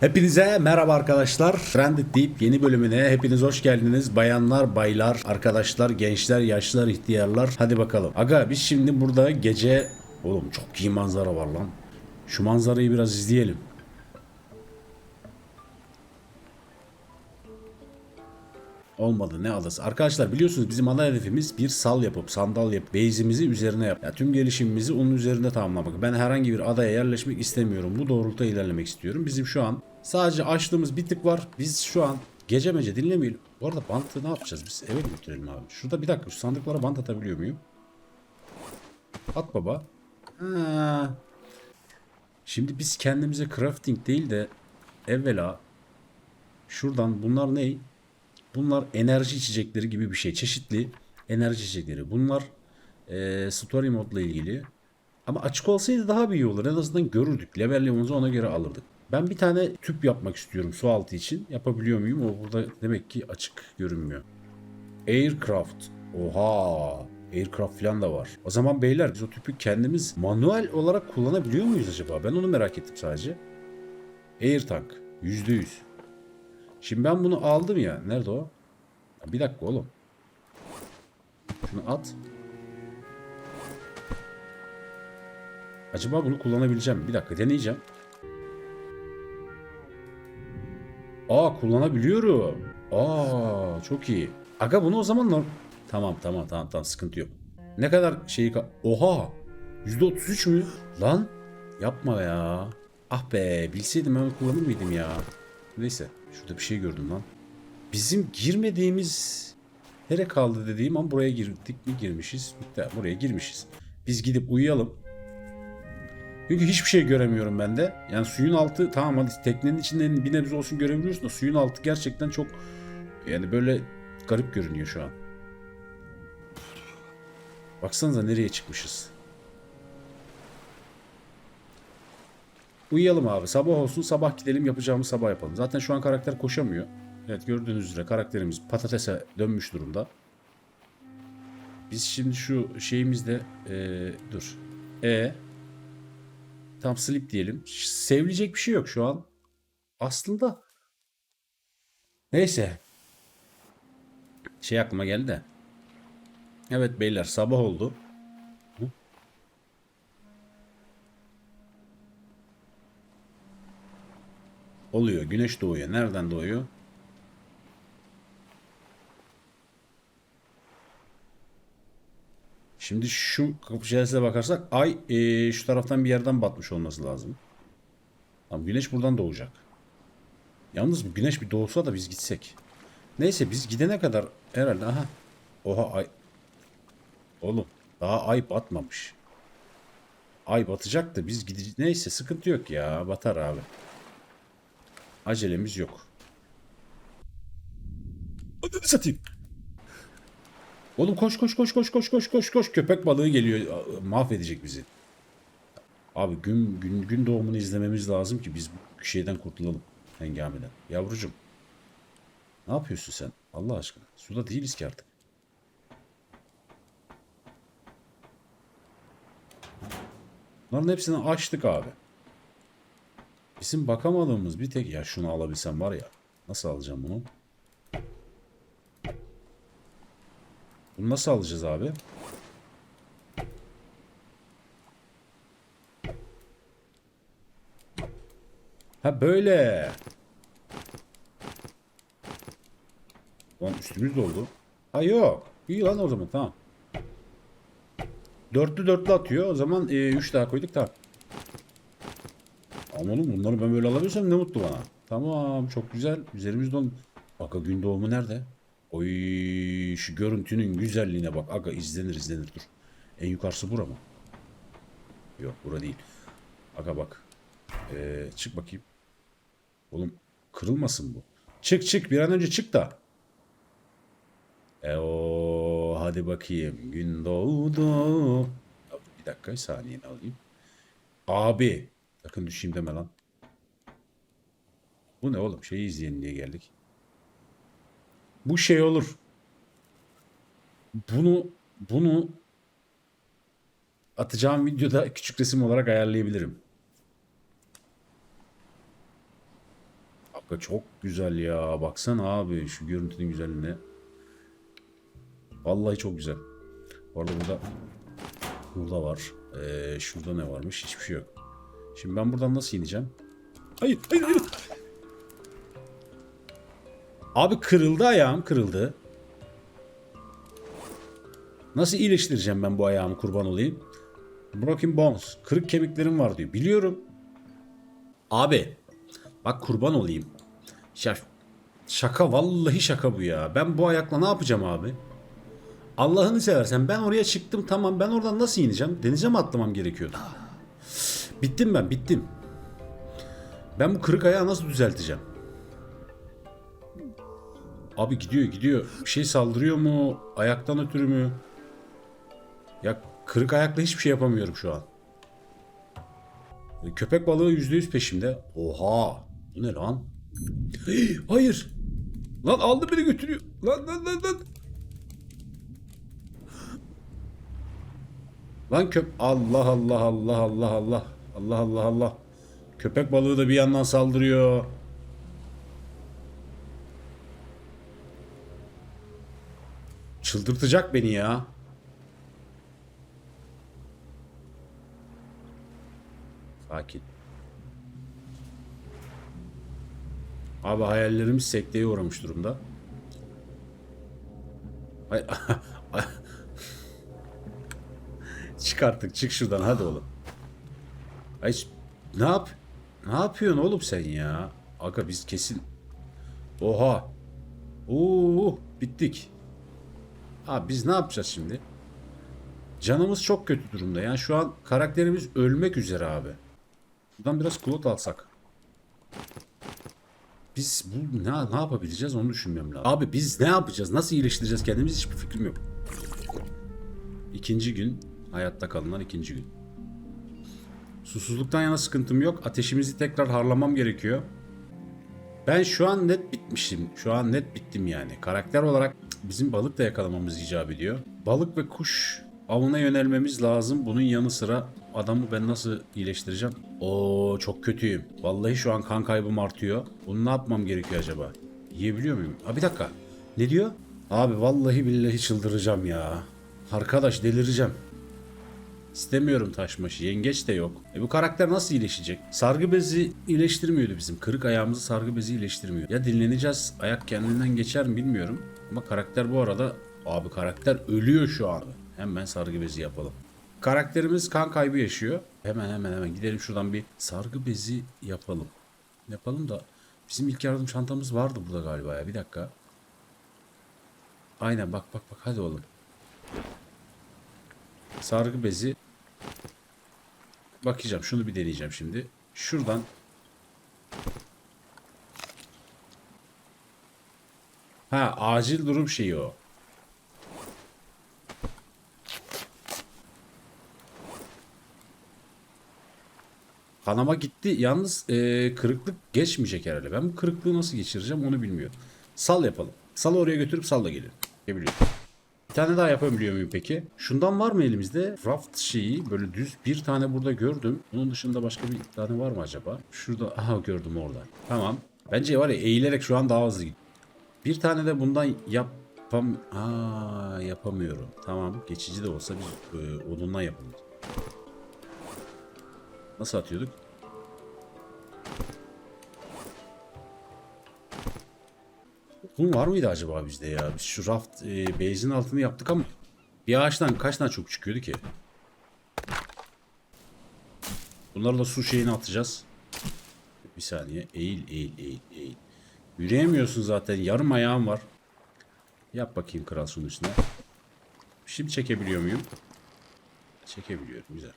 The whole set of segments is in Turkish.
Hepinize merhaba arkadaşlar. Trended Deep yeni bölümüne hepiniz hoş geldiniz. Bayanlar, baylar, arkadaşlar, gençler, yaşlılar, ihtiyarlar. Hadi bakalım. Aga biz şimdi burada gece... Oğlum çok iyi manzara var lan. Şu manzarayı biraz izleyelim. Olmadı ne adası. Arkadaşlar biliyorsunuz bizim ana hedefimiz bir sal yapıp sandal yapıp base'imizi üzerine yap. Ya tüm gelişimimizi onun üzerinde tamamlamak. Ben herhangi bir adaya yerleşmek istemiyorum. Bu doğrultuda ilerlemek istiyorum. Bizim şu an sadece açtığımız bir tık var. Biz şu an gece mece dinlemeyelim. Bu arada bantı ne yapacağız biz? Eve götürelim abi? Şurada bir dakika şu sandıklara bant atabiliyor muyum? At baba. Ha. Şimdi biz kendimize crafting değil de evvela şuradan bunlar ne? Bunlar enerji içecekleri gibi bir şey. Çeşitli enerji içecekleri. Bunlar e, story modla ilgili. Ama açık olsaydı daha bir iyi olur. En azından görürdük. Level'imizi ona göre alırdık. Ben bir tane tüp yapmak istiyorum su altı için. Yapabiliyor muyum? O burada demek ki açık görünmüyor. Aircraft. Oha. Aircraft falan da var. O zaman beyler biz o tüpü kendimiz manuel olarak kullanabiliyor muyuz acaba? Ben onu merak ettim sadece. Air tank. %100. Şimdi ben bunu aldım ya. Nerede o? Bir dakika oğlum. Şunu at. Acaba bunu kullanabileceğim? Bir dakika deneyeceğim. Aa kullanabiliyorum. Aa çok iyi. Aga bunu o zaman Tamam tamam tamam tamam sıkıntı yok. Ne kadar şeyi ka- Oha! %33 mü? Lan yapma ya. Ah be bilseydim onu kullanır mıydım ya? Neyse şurada bir şey gördüm lan. Bizim girmediğimiz nere kaldı dediğim an buraya girdik mi girmişiz. Buraya girmişiz. Biz gidip uyuyalım. Çünkü hiçbir şey göremiyorum ben de. Yani suyun altı tamam hadi teknenin içinden bir nebze olsun görebiliyorsun da suyun altı gerçekten çok yani böyle garip görünüyor şu an. Baksanıza nereye çıkmışız. Uyuyalım abi. Sabah olsun sabah gidelim yapacağımız sabah yapalım. Zaten şu an karakter koşamıyor. Evet gördüğünüz üzere karakterimiz patatese dönmüş durumda. Biz şimdi şu şeyimizde eee dur. E tam sleep diyelim. Sevilecek bir şey yok şu an. Aslında neyse. Şey aklıma geldi de. Evet beyler sabah oldu. Oluyor. Güneş doğuyor. Nereden doğuyor? Şimdi şu kapı çenesine bakarsak ay eee, şu taraftan bir yerden batmış olması lazım. Tamam güneş buradan doğacak. Yalnız güneş bir doğsa da biz gitsek. Neyse biz gidene kadar herhalde aha. Oha ay. Oğlum daha ay batmamış. Ay batacak da biz gideceğiz. Neyse sıkıntı yok ya batar abi. Acelemiz yok. Ananı satayım. Oğlum koş koş koş koş koş koş koş koş köpek balığı geliyor mahvedecek bizi. Abi gün gün gün doğumunu izlememiz lazım ki biz bu şeyden kurtulalım hengameden. Yavrucum. Ne yapıyorsun sen? Allah aşkına. Suda değiliz ki artık. Bunların hepsini açtık abi. Bizim bakamadığımız bir tek ya şunu alabilsem var ya. Nasıl alacağım bunu? Bunu nasıl alacağız abi? Ha böyle. Lan üstümüz doldu. Ha yok. İyi lan o zaman tamam. Dörtlü dörtlü atıyor. O zaman 3 daha koyduk tamam. Ama oğlum bunları ben böyle alabiliyorsam ne mutlu bana. Tamam çok güzel. Üzerimiz don. Aga gün doğumu nerede? Oy şu görüntünün güzelliğine bak. Aga izlenir izlenir dur. En yukarısı bura mı? Yok bura değil. Aga bak. Ee, çık bakayım. Oğlum kırılmasın bu. Çık çık bir an önce çık da. E o hadi bakayım. Gün doğdu. Bir dakika saniye alayım. Abi. Sakın düşeyim deme lan. Bu ne oğlum? Şeyi izleyelim diye geldik. Bu şey olur. Bunu bunu atacağım videoda küçük resim olarak ayarlayabilirim. Aga çok güzel ya. Baksana abi şu görüntünün güzelliğine. Vallahi çok güzel. Bu arada burada burada var. Ee, şurada ne varmış? Hiçbir şey yok. Şimdi ben buradan nasıl ineceğim? Hayır, hayır, hayır. Abi kırıldı ayağım, kırıldı. Nasıl iyileştireceğim ben bu ayağımı kurban olayım? Broken bones. Kırık kemiklerim var diyor. Biliyorum. Abi. Bak kurban olayım. Ya, şaka vallahi şaka bu ya. Ben bu ayakla ne yapacağım abi? Allah'ını seversen ben oraya çıktım tamam ben oradan nasıl ineceğim? Denize mi atlamam gerekiyordu? Bittim ben bittim. Ben bu kırık ayağı nasıl düzelteceğim? Abi gidiyor gidiyor. Bir şey saldırıyor mu? Ayaktan ötürü mü? Ya kırık ayakla hiçbir şey yapamıyorum şu an. E, Köpek balığı %100 peşimde. Oha! Bu ne lan? Hayır! Lan aldı beni götürüyor. Lan lan lan lan. Lan köp Allah Allah Allah Allah Allah Allah Allah Allah. Köpek balığı da bir yandan saldırıyor. Çıldırtacak beni ya. Sakin. Abi hayallerimiz sekteye uğramış durumda. Çık artık çık şuradan hadi oğlum. Ay ne yap? Ne yapıyorsun oğlum sen ya? Aga biz kesin Oha. Oo bittik. Abi biz ne yapacağız şimdi? Canımız çok kötü durumda. Yani şu an karakterimiz ölmek üzere abi. Buradan biraz kulot alsak. Biz bu ne, ne yapabileceğiz onu düşünmem lazım. Abi biz ne yapacağız? Nasıl iyileştireceğiz kendimizi hiçbir fikrim yok. İkinci gün. Hayatta kalınan ikinci gün. Susuzluktan yana sıkıntım yok. Ateşimizi tekrar harlamam gerekiyor. Ben şu an net bitmişim. Şu an net bittim yani. Karakter olarak bizim balık da yakalamamız icap ediyor. Balık ve kuş avına yönelmemiz lazım. Bunun yanı sıra adamı ben nasıl iyileştireceğim? Oo çok kötüyüm. Vallahi şu an kan kaybım artıyor. Bunu ne yapmam gerekiyor acaba? Yiyebiliyor muyum? Ha bir dakika. Ne diyor? Abi vallahi billahi çıldıracağım ya. Arkadaş delireceğim. İstemiyorum taşmaşı. Yengeç de yok. E bu karakter nasıl iyileşecek? Sargı bezi iyileştirmiyordu bizim. Kırık ayağımızı sargı bezi iyileştirmiyor. Ya dinleneceğiz. Ayak kendinden geçer mi bilmiyorum. Ama karakter bu arada... Abi karakter ölüyor şu an. Hemen sargı bezi yapalım. Karakterimiz kan kaybı yaşıyor. Hemen hemen hemen gidelim şuradan bir sargı bezi yapalım. Yapalım da bizim ilk yardım çantamız vardı burada galiba ya. Bir dakika. Aynen bak bak bak hadi oğlum. Sargı bezi Bakacağım. Şunu bir deneyeceğim şimdi. Şuradan Ha acil durum şeyi o. Kanama gitti. Yalnız e, kırıklık geçmeyecek herhalde. Ben bu kırıklığı nasıl geçireceğim onu bilmiyorum. Sal yapalım. Salı oraya götürüp salla gelin. Ne biliyorum. Bir tane daha yapabiliyor muyum peki? Şundan var mı elimizde? Raft şeyi böyle düz bir tane burada gördüm. Bunun dışında başka bir tane var mı acaba? Şurada aha gördüm orada. Tamam. Bence var ya eğilerek şu an daha hızlı. Bir tane de bundan yapam... Aa yapamıyorum. Tamam. Geçici de olsa biz e, odundan yapalım. Nasıl atıyorduk? Kum var mıydı acaba bizde ya? Biz şu raft e, base'in altını yaptık ama bir ağaçtan kaç tane çok çıkıyordu ki? Bunları da su şeyine atacağız. Bir saniye. Eğil, eğil, eğil, eğil. Yürüyemiyorsun zaten. Yarım ayağım var. Yap bakayım kral şunun üstüne. Şimdi çekebiliyor muyum? Çekebiliyorum. Güzel.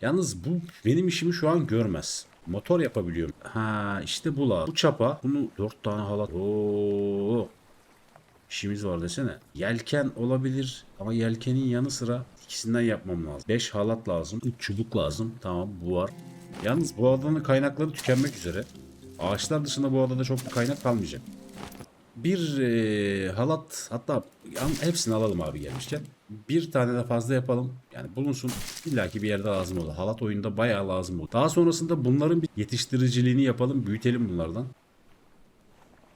Yalnız bu benim işimi şu an görmez. Motor yapabiliyorum. Ha işte bu la. Bu çapa. Bunu dört tane halat. Oo. İşimiz var desene. Yelken olabilir ama yelkenin yanı sıra ikisinden yapmam lazım. 5 halat lazım. 3 çubuk lazım. Tamam bu var. Yalnız bu adanın kaynakları tükenmek üzere. Ağaçlar dışında bu adada çok bir kaynak kalmayacak. Bir e, halat hatta hepsini alalım abi gelmişken. Bir tane de fazla yapalım. Yani bulunsun illaki bir yerde lazım olur. Halat oyunda bayağı lazım olur. Daha sonrasında bunların bir yetiştiriciliğini yapalım. Büyütelim bunlardan.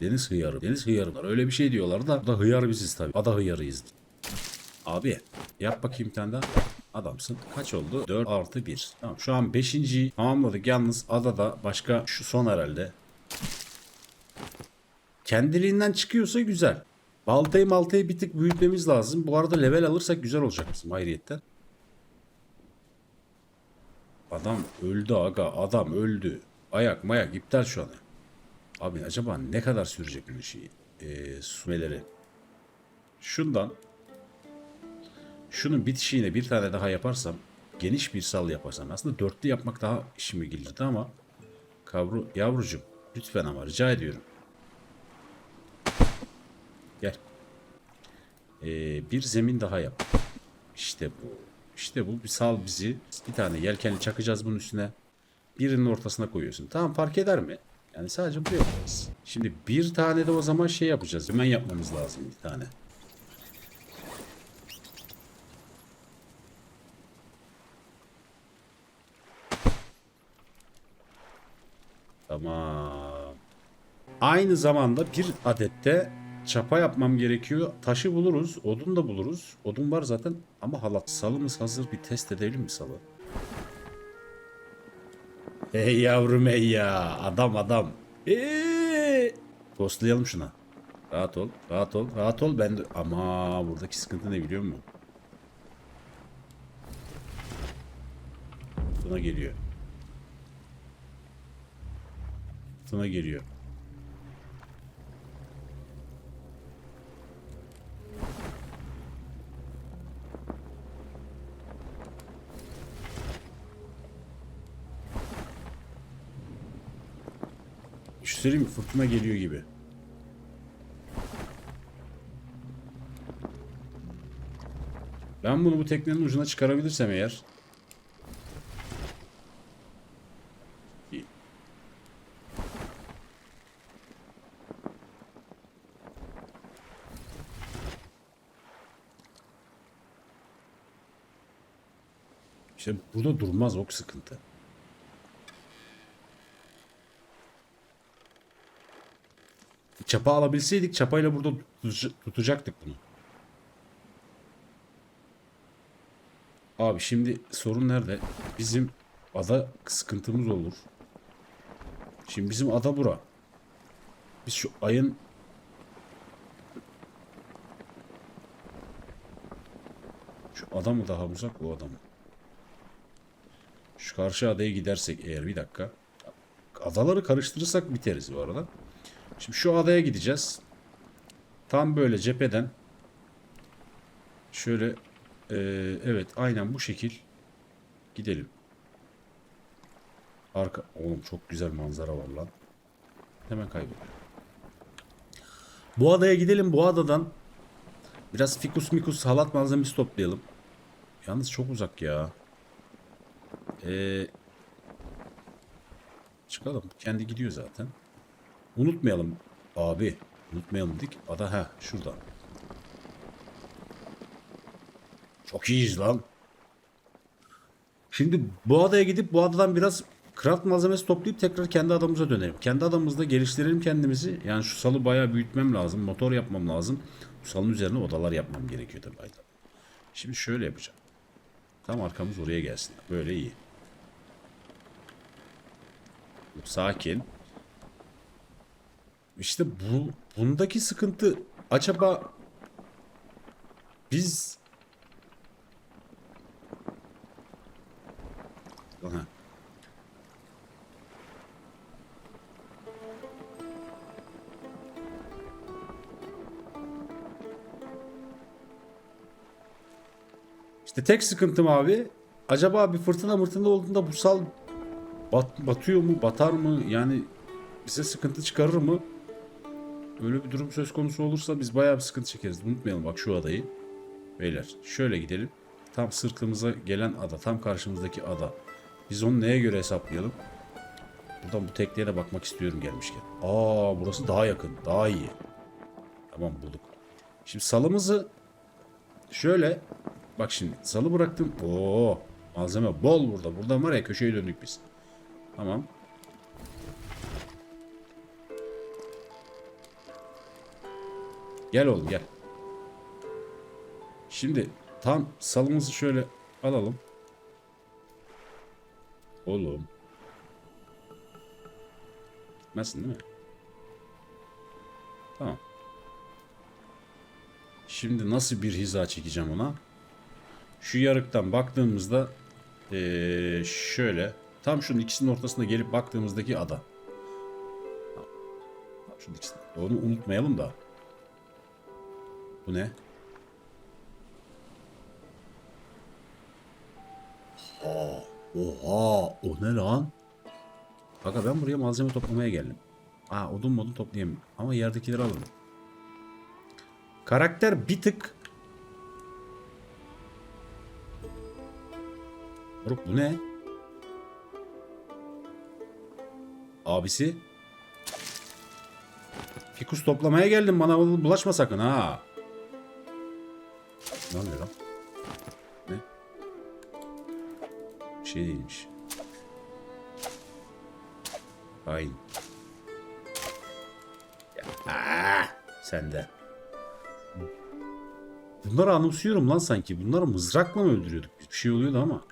Deniz hıyarı. Deniz hıyarılar. Öyle bir şey diyorlar da. Da hıyar biziz tabii. Ada hıyarıyız. Abi yap bakayım bir tane daha. Adamsın. Kaç oldu? 4 artı 1. Tamam şu an 5.yi tamamladık. Yalnız adada başka şu son herhalde. Kendiliğinden çıkıyorsa güzel. Baltayı maltayı bir tık büyütmemiz lazım. Bu arada level alırsak güzel olacak bizim ayrıyetten. Adam öldü aga. Adam öldü. Ayak mayak iptal şu an. Abi acaba ne kadar sürecek bu şeyi? Ee, sumeleri. Şundan şunun bitişiğine bir tane daha yaparsam geniş bir sal yaparsam aslında dörtlü yapmak daha işime gelirdi ama kavru yavrucum lütfen ama rica ediyorum. Gel. Ee, bir zemin daha yap. İşte bu. İşte bu. Bir sal bizi. Bir tane yelkenli çakacağız bunun üstüne. Birinin ortasına koyuyorsun. Tamam fark eder mi? Yani sadece buraya koyacağız. Şimdi bir tane de o zaman şey yapacağız. Hemen yapmamız lazım bir tane. Tamam. Aynı zamanda bir adette çapa yapmam gerekiyor. Taşı buluruz, odun da buluruz. Odun var zaten ama halat. Salımız hazır bir test edelim mi salı? Hey yavrum hey ya. Adam adam. Eee. Ghostlayalım şuna. Rahat ol, rahat ol, rahat ol. Ben de... Ama buradaki sıkıntı ne biliyor musun? Buna geliyor. Buna geliyor. Şu söyleyeyim mi? Fırtına geliyor gibi. Ben bunu bu teknenin ucuna çıkarabilirsem eğer. İşte burada durmaz o sıkıntı. Çapa alabilseydik çapayla burada tutacaktık bunu. Abi şimdi sorun nerede? Bizim ada sıkıntımız olur. Şimdi bizim ada bura. Biz şu ayın Şu ada mı daha uzak bu ada mı? Şu karşı adaya gidersek eğer bir dakika. Adaları karıştırırsak biteriz bu arada. Şimdi şu adaya gideceğiz. Tam böyle cepheden şöyle eee, evet aynen bu şekil gidelim. Arka oğlum çok güzel manzara var lan. Hemen kayboluyor. Bu adaya gidelim. Bu adadan biraz fikus mikus halat malzemesi toplayalım. Yalnız çok uzak ya. Eee çıkalım. Kendi gidiyor zaten. Unutmayalım abi. Unutmayalım dedik. Ada ha şurada. Çok iyiyiz lan. Şimdi bu adaya gidip bu adadan biraz craft malzemesi toplayıp tekrar kendi adamımıza dönelim. Kendi adamımızda geliştirelim kendimizi. Yani şu salı bayağı büyütmem lazım. Motor yapmam lazım. Bu salın üzerine odalar yapmam gerekiyor tabii. Şimdi şöyle yapacağım. Tam arkamız oraya gelsin. Böyle iyi. Sakin. İşte bu bundaki sıkıntı acaba biz Aha. İşte tek sıkıntım abi acaba bir fırtına mırtına olduğunda bu sal bat, batıyor mu batar mı yani bize sıkıntı çıkarır mı? Öyle bir durum söz konusu olursa biz bayağı bir sıkıntı çekeriz. Unutmayalım bak şu adayı. Beyler şöyle gidelim. Tam sırtımıza gelen ada. Tam karşımızdaki ada. Biz onu neye göre hesaplayalım? Buradan bu tekneye de bakmak istiyorum gelmişken. Aa burası daha yakın. Daha iyi. Tamam bulduk. Şimdi salımızı şöyle bak şimdi salı bıraktım. Oo malzeme bol burada. Buradan var ya köşeye döndük biz. Tamam. Gel oğlum gel. Şimdi tam salımızı şöyle alalım. Oğlum. Gitmezsin değil mi? Tamam. Şimdi nasıl bir hiza çekeceğim ona? Şu yarıktan baktığımızda eee, şöyle tam şunun ikisinin ortasına gelip baktığımızdaki ada. Şunun ikisini. Onu unutmayalım da. Bu ne? Oha, o ne lan? Kanka ben buraya malzeme toplamaya geldim. Aa odun modun toplayayım. Ama yerdekileri alalım. Karakter bir tık... Moruk bu ne? Abisi? Fikus toplamaya geldim bana bulaşma sakın ha. Şey değilmiş. Hain. Aa, sen de. Bunları anımsıyorum lan sanki. Bunları mızrakla mı öldürüyorduk? Bir şey oluyordu ama.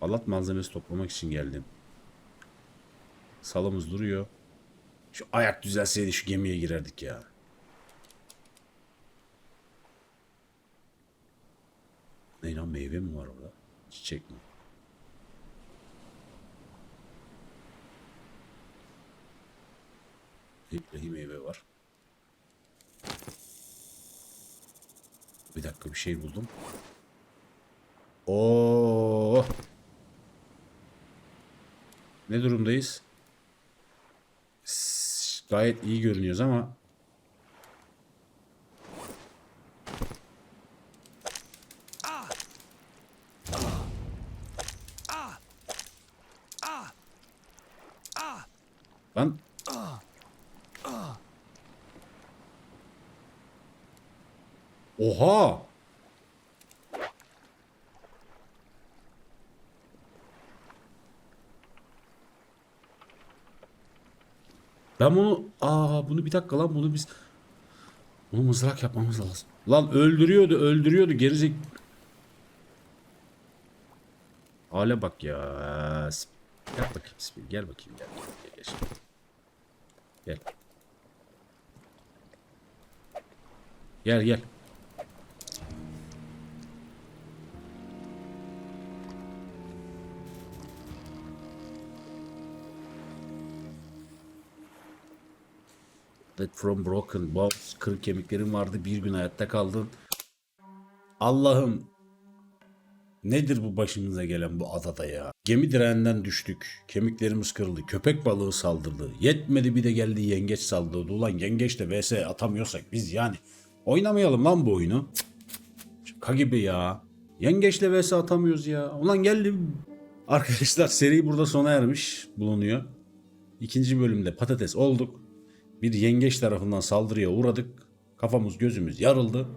Alat malzemesi toplamak için geldim. Salımız duruyor. Şu ayak düzelseydi şu gemiye girerdik ya. Lan meyve mi var orada? Çiçek mi? İlahi meyve var. Bir dakika bir şey buldum. Oo. Ne durumdayız? Gayet iyi görünüyoruz ama Lan Oha! Ben bunu aa bunu bir dakika lan bunu biz bunu mızrak yapmamız lazım. Lan öldürüyordu öldürüyordu gerizek. Hale bak ya. Gel bakayım Spi, gel bakayım gel. Gel gel. Gel. Gel. Gel gel. Dead from broken bones. Kırık kemiklerin vardı. Bir gün hayatta kaldın. Allah'ım. Nedir bu başımıza gelen bu adada ya? Gemi direğinden düştük. Kemiklerimiz kırıldı. Köpek balığı saldırdı. Yetmedi bir de geldi yengeç saldırdı. Ulan yengeç de vs atamıyorsak biz yani. Oynamayalım lan bu oyunu. Şaka gibi ya. Yengeçle vs atamıyoruz ya. Ulan geldi. Arkadaşlar seri burada sona ermiş bulunuyor. İkinci bölümde patates olduk. Bir yengeç tarafından saldırıya uğradık. Kafamız gözümüz yarıldı.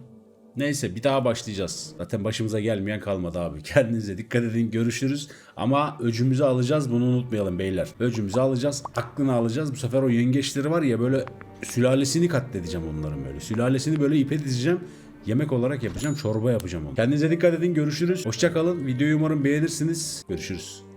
Neyse bir daha başlayacağız. Zaten başımıza gelmeyen kalmadı abi. Kendinize dikkat edin görüşürüz. Ama öcümüzü alacağız bunu unutmayalım beyler. Öcümüzü alacağız aklını alacağız. Bu sefer o yengeçleri var ya böyle sülalesini katledeceğim onların böyle. Sülalesini böyle ipe dizeceğim. Yemek olarak yapacağım çorba yapacağım onu. Kendinize dikkat edin görüşürüz. Hoşçakalın. Videoyu umarım beğenirsiniz. Görüşürüz.